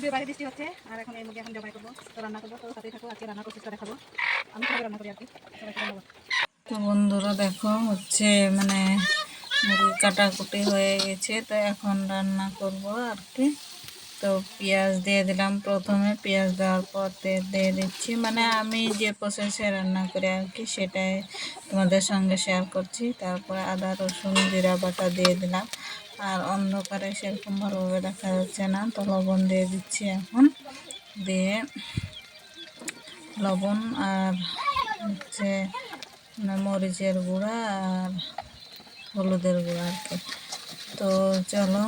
বৃষ্টি হচ্ছে, আর এখন এই এখন জবাই করব, তো রান্না করব। তো সাথেই থাকো, আজকে দেখাবো। আমি কীভাবে রান্না করি আর কি? তো বন্ধুরা দেখো, হচ্ছে মানে মুরগি কাটাকুটি হয়ে গেছে, তো এখন রান্না করব আর কি। তো পেঁয়াজ দিয়ে দিলাম প্রথমে, পেঁয়াজ দেওয়ার পর তেল দিয়ে দিচ্ছি। মানে আমি যে প্রসেসে রান্না করি আর কি, সেটাই তোমাদের সঙ্গে শেয়ার করছি। তারপরে আদা, রসুন, জিরা বাটা দিয়ে দিলাম। আর অন্ধকারে সেরকম ভালোভাবে দেখা যাচ্ছে না। তো লবণ দিয়ে দিচ্ছি এখন। দিয়ে লবণ আর হচ্ছে মরিচের গুঁড়া আর হলুদের গুঁড়া আর কি। তো চলো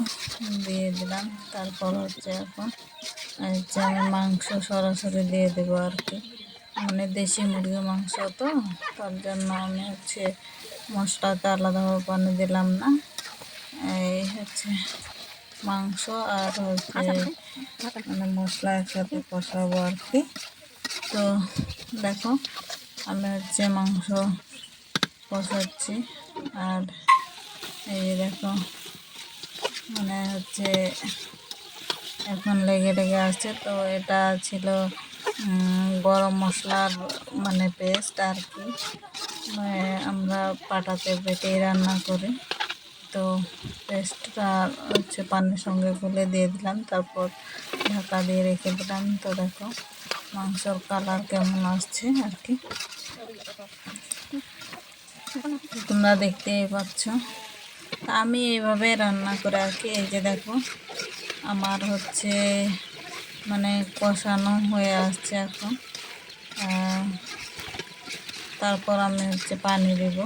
দিয়ে দিলাম। তারপর হচ্ছে এখন হচ্ছে আমি মাংস সরাসরি দিয়ে দেবো আর কি। মানে দেশি মুরগির মাংস তো, তার জন্য আমি হচ্ছে মশলাটা আলাদাভাবে পানি দিলাম না। এই হচ্ছে মাংস আর হচ্ছে মানে মশলা একসাথে কষাবো আর কি। তো দেখো আমি হচ্ছে মাংস কষাচ্ছি আর এই দেখো মানে হচ্ছে এখন লেগে লেগে আসছে তো এটা ছিল গরম মশলার মানে পেস্ট আর কি। মানে আমরা পাটাতে বেটেই রান্না করি। তো পেস্টটা হচ্ছে পানির সঙ্গে গুলে দিয়ে দিলাম, তারপর ঢাকা দিয়ে রেখে দিলাম। তো দেখো, মাংসর কালার কেমন আসছে আর কি। তোমরা দেখতেই পাচ্ছ। আমি এইভাবে রান্না করে আর কি, এই যে দেখো, আমার হচ্ছে মানে কষানো হয়ে আসছে এখন। তারপর আমি হচ্ছে পানি দেব।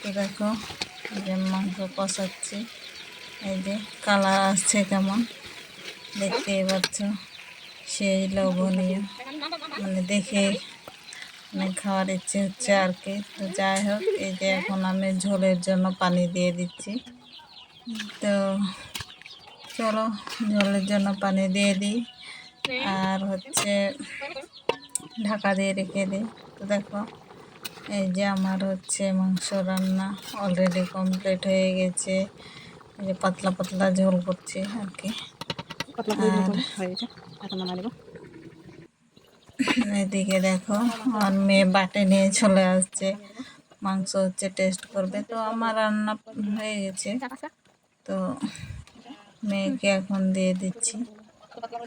তো দেখো যে মাংস কষাচ্ছি। এই যে কালার আসছে কেমন, দেখতেই পাচ্ছ। সেই লোভনীয় মানে দেখে মানে খাওয়ার ইচ্ছে হচ্ছে আর কি। তো যাই হোক, এই যে এখন আমি ঝোলের জন্য পানি দিয়ে দিচ্ছি। তো চলো, ঝোলের জন্য পানি দিয়ে দিই। আর হচ্ছে ঢাকা দিয়ে রেখে দিই। তো দেখো এই যে আমার হচ্ছে মাংস রান্না অলরেডি কমপ্লিট হয়ে গেছে। এই যে পাতলা পাতলা ঝোল করছি আর কি। এদিকে দেখো আমার মেয়ে বাটে নিয়ে চলে আসছে। মাংস হচ্ছে টেস্ট করবে। তো আমার রান্না হয়ে গেছে। তো মেয়েকে এখন দিয়ে দিচ্ছি।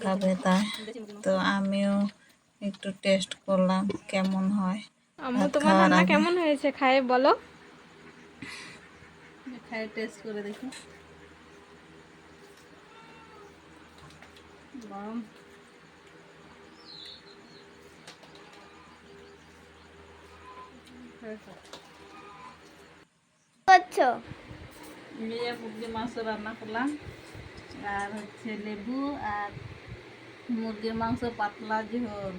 খাবে তাই। তো আমিও একটু টেস্ট করলাম কেমন হয়। আম্মু তোমার রান্না কেমন হয়েছে? খাই বলো। খাই টেস্ট করে দেখি। গরম। করছ? মাংস রান্না করলাম। আর হচ্ছে লেবু আর মুরগির মাংস পাতলা ঝোল।